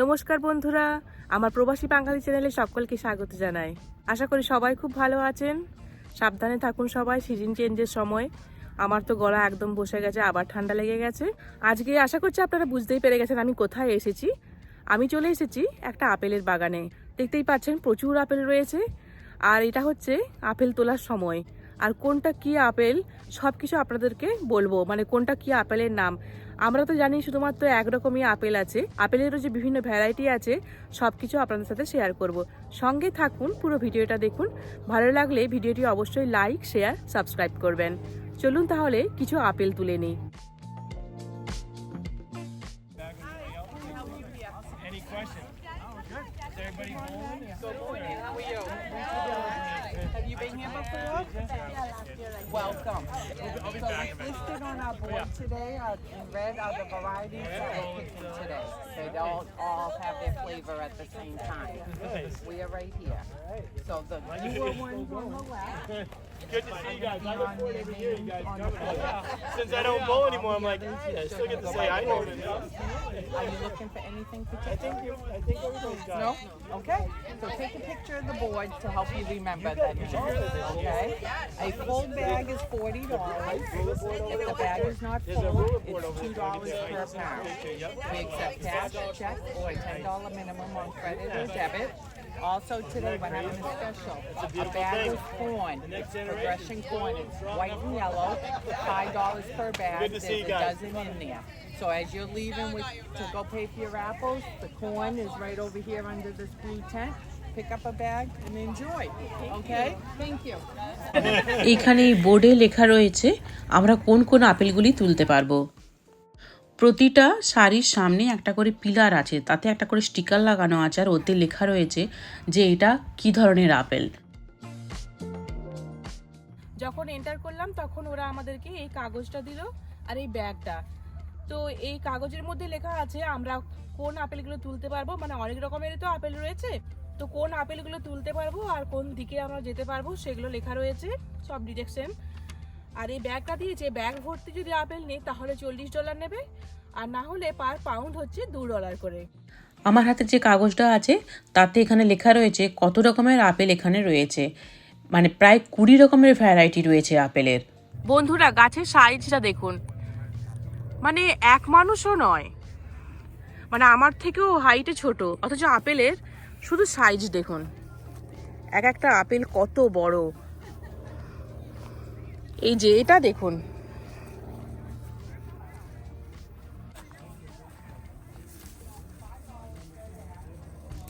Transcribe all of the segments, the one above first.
নমস্কার বন্ধুরা, আমার প্রবাসী বাঙালি চ্যানেলে সকলকে স্বাগত জানাই। আশা করি সবাই খুব ভালো আছেন। সাবধানে থাকুন সবাই সিজন চেঞ্জের সময়। আমার তো গলা একদম বসে গেছে, আবার ঠান্ডা লেগে গেছে। আজকে আশা করছি আপনারা বুঝতেই পেরে গেছেন আমি কোথায় এসেছি। আমি চলে এসেছি একটা আপেলের বাগানে। দেখতেই পাচ্ছেন প্রচুর আপেল রয়েছে। আর এটা হচ্ছে আপেল তোলার সময়। আর কোনটা কি আপেল সব কিছু আপনাদেরকে বলব। মানে কোনটা কি আপেলের নাম। আমরা তো জানি শুধুমাত্র একরকমই আপেল আছে। আপেলেরও যে বিভিন্ন ভ্যারাইটি আছে সব কিছু আপনাদের সাথে শেয়ার করব। সঙ্গে থাকুন, পুরো ভিডিওটা দেখুন। ভালো লাগলে ভিডিওটি অবশ্যই লাইক শেয়ার সাবস্ক্রাইব করবেন। চলুন তাহলে কিছু আপেল তুলে নিই। Here before? Welcome. So it's listed on our board today, uh, in red are the varieties that we're picking today. They don't all have their flavor at the same time. We are right here. So the newer ones on the left. Good to see you guys. I look forward to every year you guys coming. Since I don't bowl anymore, I'm like, I still get to say I know it. Are you looking for anything I particular? think you, I think everybody's got No? Okay. So take a picture of the board to help you remember that. Okay? A full bag is forty dollars. If the bag is not full, it's two dollars per pound. We accept cash, check, or a ten dollar minimum on credit or debit. Also today, we're having a special. A bag of corn, progression corn, it's white and yellow, five dollars per bag. Good to there's see you a guys. dozen in there. So as you're leaving with, to go pay for your apples, the corn is right over here under this blue tent. Pick up a bag and enjoy. Okay? Thank you. এখানে এই বোর্ডে লেখা রয়েছে আমরা কোন কোন আপেলগুলি তুলতে পারব প্রতিটা শাড়ির সামনে একটা করে পিলার আছে, তাতে একটা করে স্টিকার লাগানো আছে আর ওতে লেখা রয়েছে যে এটা কি ধরনের আপেল। যখন এন্টার করলাম তখন ওরা আমাদেরকে এই কাগজটা দিল আর এই ব্যাগটা। তো এই কাগজের মধ্যে লেখা আছে আমরা কোন আপেলগুলো তুলতে পারব মানে অনেক রকমেরই তো আপেল রয়েছে। তো কোন আপেলগুলো তুলতে পারব আর কোন দিকে আমরা যেতে পারব সেগুলো লেখা রয়েছে, সব ডিরেকশন আর এই ব্যাগটা দিয়েছে ব্যাগ ভর্তি যদি আপেল নেই তাহলে চল্লিশ ডলার নেবে। আর না হলে পার পাউন্ড হচ্ছে দু ডলার করে। আমার হাতে যে কাগজটা আছে তাতে এখানে লেখা রয়েছে কত রকমের আপেল এখানে রয়েছে। মানে প্রায় কুড়ি রকমের ভ্যারাইটি রয়েছে আপেলের। বন্ধুরা গাছের সাইজটা দেখুন। মানে এক মানুষও নয়। মানে আমার থেকেও হাইটে ছোট অথচ আপেলের শুধু সাইজ দেখুন। এক একটা আপেল কত বড়। এই যে এটা দেখুন।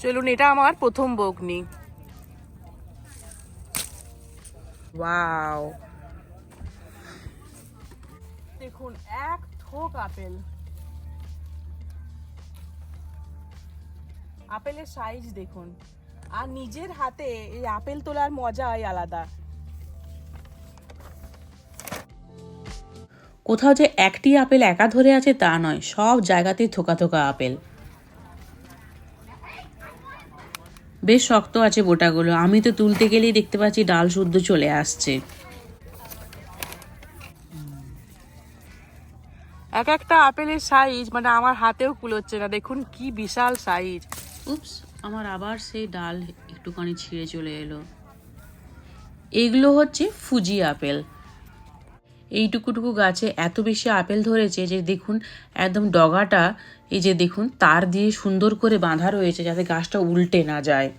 চলুন, এটা আমার প্রথম বগ্নি। ওয়াও। দেখুন, এক থোক আপেল। আপেলের সাইজ দেখুন। আর নিজের হাতে এই আপেল তোলার মজাই আলাদা। কোথাও যে একটি আপেল একা ধরে আছে তা নয়, সব জায়গাতেই থোকা থোকা আপেল। বেশ শক্ত আছে বোটাগুলো। আমি তো তুলতে গেলেই দেখতে পাচ্ছি ডাল শুদ্ধ চলে আসছে। এক একটা আপেলের সাইজ মানে আমার হাতেও কুলোচ্ছে না। দেখুন কি বিশাল সাইজ উপস আমার আবার সেই ডাল একটুখানি ছিঁড়ে চলে এলো। এগুলো হচ্ছে ফুজি আপেল। এইটুকুটুকু গাছে এত বেশি আপেল ধরেছে যে দেখুন, একদম ডগাটা, এই যে দেখুন, তার দিয়ে সুন্দর করে বাঁধা রয়েছে যাতে গাছটা উল্টে না যায়।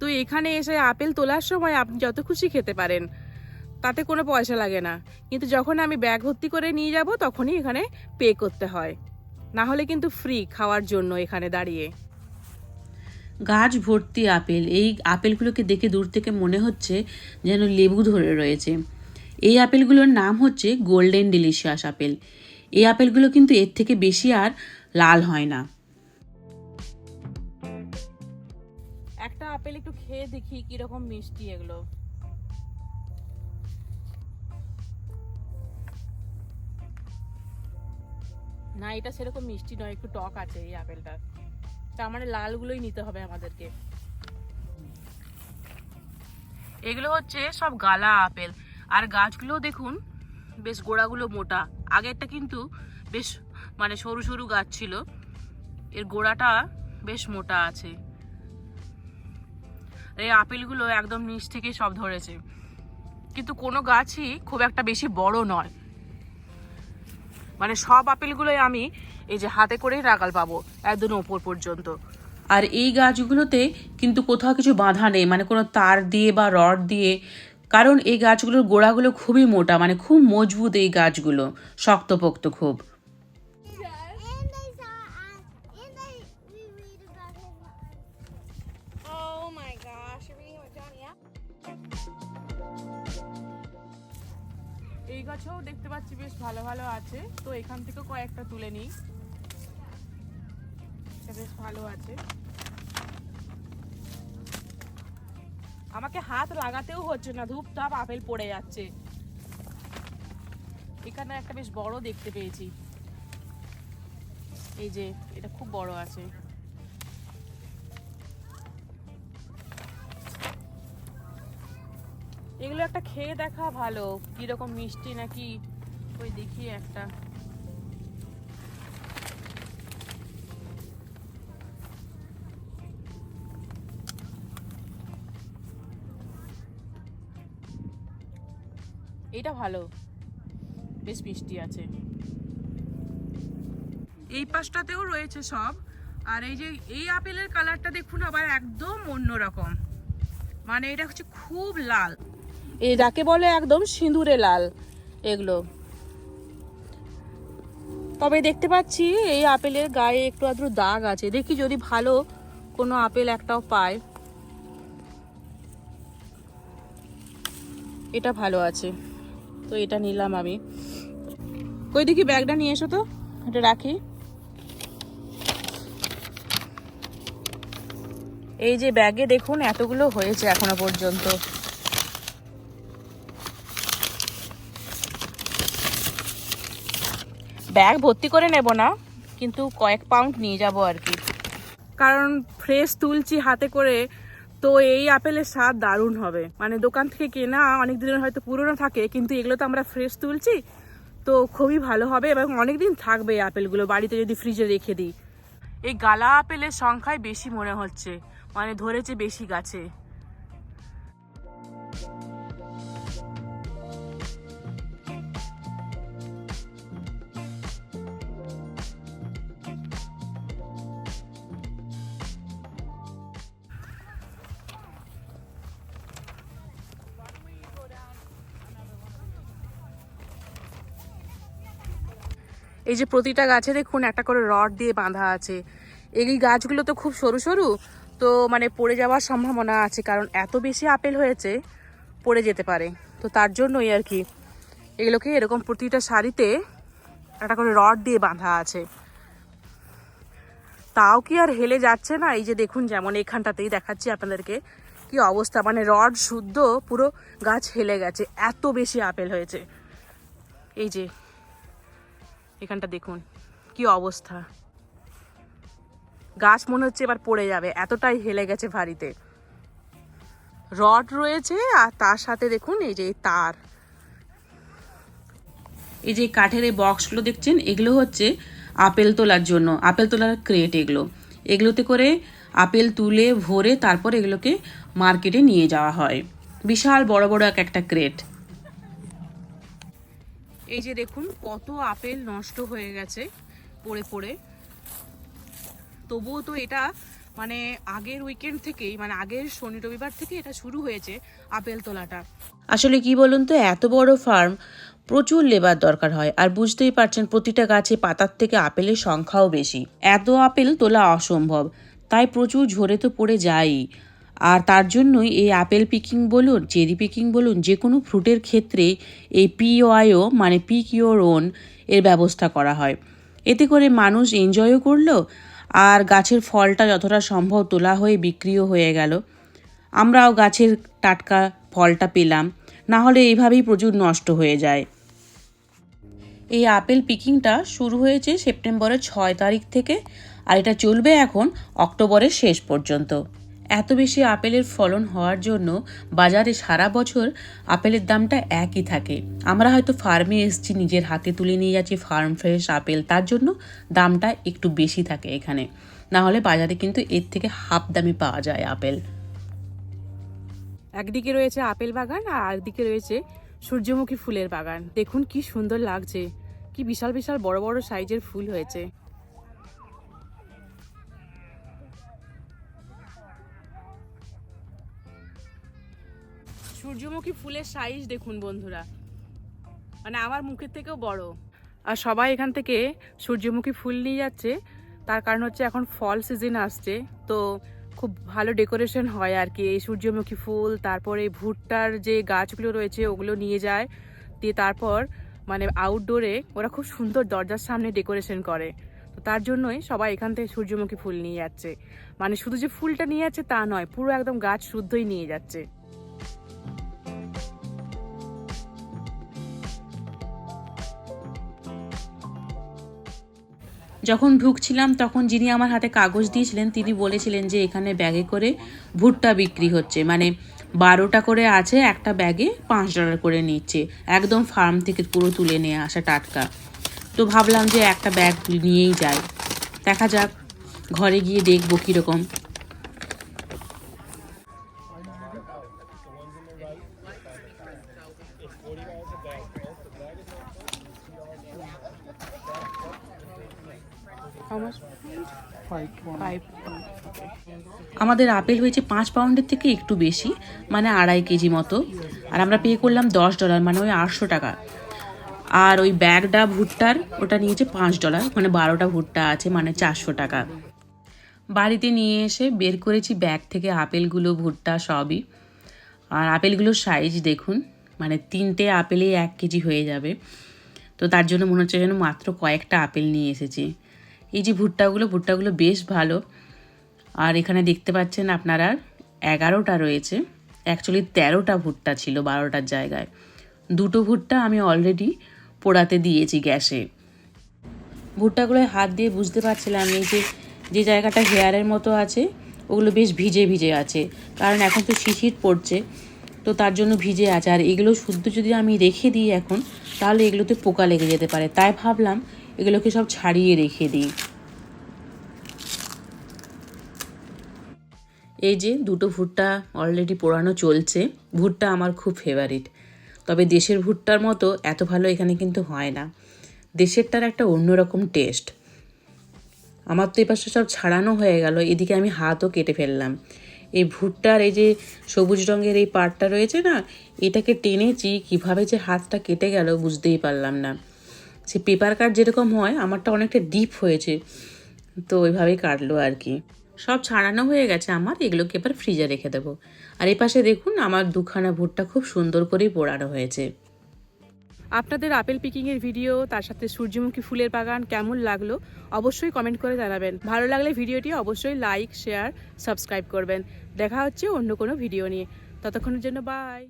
তো এখানে এসে আপেল তোলার সময় আপনি যত খুশি খেতে পারেন। তাতে কোনো পয়সা লাগে না। কিন্তু যখন আমি ব্যাগ ভর্তি করে নিয়ে যাব তখনই এখানে পে করতে হয়। না হলে কিন্তু ফ্রি খাওয়ার জন্য এখানে দাঁড়িয়ে। গাছ ভর্তি আপেল এই আপেলগুলোকে দেখে দূর থেকে মনে হচ্ছে যেন লেবু ধরে রয়েছে। এই আপেলগুলোর নাম হচ্ছে গোল্ডেন ডিলিশিয়াস আপেল। এই আপেলগুলো কিন্তু এর থেকে বেশি আর লাল হয় না। একটা আপেল একটু খেয়ে দেখি কীরকম মিষ্টি এগুলো। না, এটা সেরকম মিষ্টি নয়, একটু টক আছে এই আপেলটা। তার মানে লালগুলোই নিতে হবে আমাদেরকে। এগুলো হচ্ছে সব গালা আপেল। আর গাছগুলো দেখুন, বেশ গোড়াগুলো মোটা। আগেরটা কিন্তু বেশ মানে সরু সরু গাছ ছিল। এর গোড়াটা বেশ মোটা আছে। এই আপেলগুলো একদম নিচ থেকে সব ধরেছে। কিন্তু কোনো গাছই খুব একটা বেশি বড় নয়। মানে সব আপেলগুলোই আমি এই যে হাতে করেই রাগাল পাবো, একদম ওপর পর্যন্ত। আর এই গাছগুলোতে কিন্তু কোথাও কিছু বাঁধা নেই মানে কোনো তার দিয়ে বা রড দিয়ে। কারণ এই গাছগুলোর গোড়াগুলো খুবই মোটা মানে খুব মজবুত এই গাছগুলো, শক্তপোক্ত খুব। ভালো ভালো আছে। তো এখান থেকেও কয়েকটা তুলে নিই। এটা বেশ ভালো আছে। আমাকে হাত লাগাতেও হচ্ছে না ধূপ ধাপ আপেল পড়ে যাচ্ছে। এখানে একটা বেশ বড় দেখতে পেয়েছি। এই যে, এটা খুব বড় আছে। এগুলো একটা খেয়ে দেখা ভালো, কীরকম মিষ্টি নাকি ওই দেখি একটা। এটা ভালো। বেশ মিষ্টি আছে। এই পাশটাতেও রয়েছে সব। আর এই যে এই আপেলের কালারটা দেখুন আবার একদম অন্যরকম মানে এটা হচ্ছে খুব লাল। এই যাকে বলে একদম সিঁদুরে লাল এগুলো। তবে দেখতে পাচ্ছি এই আপেলের গায়ে একটু আধটু দাগ আছে। দেখি যদি ভালো কোনো আপেল একটাও পায়। এটা ভালো আছে। তো এটা নিলাম আমি। কই দেখি ব্যাগটা নিয়ে এসো তো। এটা রাখি। এই যে ব্যাগে দেখুন, এতগুলো হয়েছে এখনও পর্যন্ত। ব্যাগ ভর্তি করে নেব না, কিন্তু কয়েক পাউন্ড নিয়ে যাব আর কি। কারণ ফ্রেশ তুলছি হাতে করে, তো এই আপেলের স্বাদ দারুণ হবে। মানে দোকান থেকে কেনা অনেক দিনের হয়তো পুরনো থাকে, কিন্তু এগুলো তো আমরা ফ্রেশ তুলছি, তো খুবই ভালো হবে এবং অনেক দিন থাকবে এই আপেলগুলো বাড়িতে যদি ফ্রিজে রেখে দিই। এই গালা আপেলের সংখ্যায় বেশি মনে হচ্ছে মানে ধরেছে বেশি গাছে। এই যে প্রতিটা গাছে দেখুন একটা করে রড দিয়ে বাঁধা আছে। এই গাছগুলো তো খুব সরু সরু, তো মানে পড়ে যাওয়ার সম্ভাবনা আছে, কারণ এত বেশি আপেল হয়েছে, পড়ে যেতে পারে। তো তার জন্যই আর কি এগুলোকে এরকম প্রতিটা শাড়িতে একটা করে রড দিয়ে বাঁধা আছে। তাও কি আর হেলে যাচ্ছে না? এই যে দেখুন যেমন এখানটাতেই দেখাচ্ছি আপনাদেরকে, কি অবস্থা। মানে রড শুদ্ধ, পুরো গাছ হেলে গেছে, এত বেশি আপেল হয়েছে। এই যে এখানটা দেখুন, কি অবস্থা। গাছ মনে হচ্ছে এবার পড়ে যাবে, এতটাই হেলে গেছে ভারিতে। রড রয়েছে আর তার সাথে দেখুন এই যে তার। এই যে কাঠের এই বক্সগুলো দেখছেন, এগুলো হচ্ছে আপেল তোলার জন্য, আপেল তোলার ক্রেট এগুলো। এগুলোতে করে আপেল তুলে, ভরে তারপর এগুলোকে মার্কেটে নিয়ে যাওয়া হয়। বিশাল বড় বড় এক একটা ক্রেট এই যে দেখুন, কত আপেল নষ্ট হয়ে গেছে পড়ে পড়ে। তবুও তো এটা মানে আগের উইকেন্ড থেকেই মানে আগের শনি রবিবার থেকে এটা শুরু হয়েছে আপেল তোলাটা। আসলে কি বলুন তো, এত বড় ফার্ম প্রচুর লেবার দরকার হয়, আর বুঝতেই পারছেন প্রতিটা গাছে পাতার থেকে আপেলের সংখ্যাও বেশি। এত আপেল তোলা অসম্ভব, তাই প্রচুর ঝরে তো পড়ে যায়ই আর তার জন্যই এই আপেল পিকিং বলুন, চেরি পিকিং বলুন, যে কোনো ফ্রুটের ক্ষেত্রে এই পিওআইও মানে পিক ইউর ওন এর ব্যবস্থা করা হয়। এতে করে মানুষ এনজয়ও করল আর গাছের ফলটা যতটা সম্ভব তোলা হয়ে বিক্রিও হয়ে গেল। আমরাও গাছের টাটকা ফলটা পেলাম, না হলে এইভাবেই প্রচুর নষ্ট হয়ে যায়। এই আপেল পিকিংটা শুরু হয়েছে সেপ্টেম্বরের ছয় তারিখ থেকে আর এটা চলবে এখন অক্টোবরের শেষ পর্যন্ত। এত বেশি আপেলের ফলন হওয়ার জন্য বাজারে সারা বছর আপেলের দামটা একই থাকে। আমরা হয়তো ফার্মে এসেছি, নিজের হাতে তুলে নিয়ে যাচ্ছি, ফার্ম ফ্রেশ আপেল, তার জন্য দামটা একটু বেশি থাকে এখানে। না হলে বাজারে কিন্তু এর থেকে হাফ দামে পাওয়া যায় আপেল। একদিকে রয়েছে আপেল বাগান, আর একদিকে রয়েছে সূর্যমুখী ফুলের বাগান। দেখুন কি সুন্দর লাগছে, কি বিশাল বিশাল বড় বড় সাইজের ফুল হয়েছে। সূর্যমুখী ফুলের সাইজ দেখুন বন্ধুরা। মানে আমার মুখের থেকেও বড়। আর সবাই এখান থেকে সূর্যমুখী ফুল নিয়ে যাচ্ছে। তার কারণ হচ্ছে এখন ফল সিজন আসছে। তো খুব ভালো ডেকোরেশন হয় আর কি। এই সূর্যমুখী ফুল, তারপরে ভুট্টার যে গাছগুলো রয়েছে, ওগুলো নিয়ে যায়। দিয়ে তারপর মানে আউটডোরে ওরা খুব সুন্দর দরজার সামনে ডেকোরেশন করে। তো তার জন্যই সবাই এখান থেকে সূর্যমুখী ফুল নিয়ে যাচ্ছে। মানে শুধু যে ফুলটা নিয়ে যাচ্ছে তা নয়, পুরো একদম গাছ শুদ্ধই নিয়ে যাচ্ছে। যখন ঢুকছিলাম, তখন যিনি আমার হাতে কাগজ দিয়েছিলেন, তিনি বলেছিলেন যে এখানে ব্যাগে করে ভুট্টা বিক্রি হচ্ছে। মানে বারোটা করে আছে, একটা ব্যাগে পাঁচ ডলার করে নিচ্ছে। একদম ফার্ম থেকে পুরো তুলে নিয়ে আসা টাটকা। তো ভাবলাম যে একটা ব্যাগ নিয়েই যাই। দেখা যাক, ঘরে গিয়ে দেখব কীরকম। আমাদের আপেল হয়েছে পাঁচ পাউন্ডের থেকে একটু বেশি মানে আড়াই কেজি মতো। আর আমরা পে করলাম দশ ডলার মানে ওই আটশো টাকা। আর ওই ব্যাগটা, ভুট্টার, ওটা নিয়েছে পাঁচ ডলার মানে বারোটা ভুট্টা আছে মানে চারশো টাকা। বাড়িতে নিয়ে এসে বের করেছি ব্যাগ থেকে আপেলগুলো, ভুট্টা সবই। আর আপেলগুলোর সাইজ দেখুন মানে তিনটে আপেলেই এক কেজি হয়ে যাবে। তো তার জন্য মনে হচ্ছে যেন মাত্র কয়েকটা আপেল নিয়ে এসেছি। এই যে ভুট্টাগুলো ভুট্টাগুলো বেশ ভালো। আর এখানে দেখতে পাচ্ছেন আপনারা এগারোটা রয়েছে। অ্যাকচুয়ালি তেরোটা ভুট্টা ছিল বারোটার জায়গায়। দুটো ভুট্টা আমি অলরেডি পোড়াতে দিয়েছি গ্যাসে। ভুট্টাগুলোয় হাত দিয়ে বুঝতে পারছিলাম এই যে যে জায়গাটা হেয়ারের মতো আছে, ওগুলো বেশ ভিজে ভিজে আছে। কারণ এখন তো শিশির পড়ছে, তো তার জন্য ভিজে আছে। আর এগুলো শুদ্ধ যদি আমি রেখে দিই এখন, তাহলে এগুলোতে পোকা লেগে যেতে পারে। তাই ভাবলাম এগুলোকে সব ছাড়িয়ে রেখে দিই। এই যে দুটো ভুট্টা অলরেডি পোড়ানো চলছে, ভুট্টা আমার খুব ফেভারিট তবে দেশের ভুট্টার মতো এত ভালো এখানে কিন্তু হয় না। দেশেরটার একটা অন্যরকম টেস্ট আমার তো এপাশে সব ছাড়ানো হয়ে গেল, এদিকে আমি হাতও কেটে ফেললাম। এই ভুট্টার এই যে সবুজ রঙের এই পাটটা রয়েছে না, এটাকে টেনেছি, কীভাবে যে হাতটা কেটে গেল বুঝতেই পারলাম না। সে পেপার কাট যেরকম হয়, আমারটা অনেকটা ডিপ হয়েছে, তো ওইভাবেই কাটলো আর কি। সব ছাড়ানো হয়ে গেছে আমার, এগুলোকে এবার ফ্রিজে রেখে দেবো। আর এই পাশে দেখুন, আমার দুখানা ভুট্টা খুব সুন্দর করেই পোড়ানো হয়েছে। আপনাদের আপেল পিকিংয়ের ভিডিও তার সাথে সূর্যমুখী ফুলের বাগান কেমন লাগল, অবশ্যই কমেন্ট করে জানাবেন। ভালো লাগলে ভিডিওটি অবশ্যই লাইক শেয়ার সাবস্ক্রাইব করবেন। দেখা হচ্ছে অন্য কোনো ভিডিও নিয়ে। ততক্ষণের জন্য বাই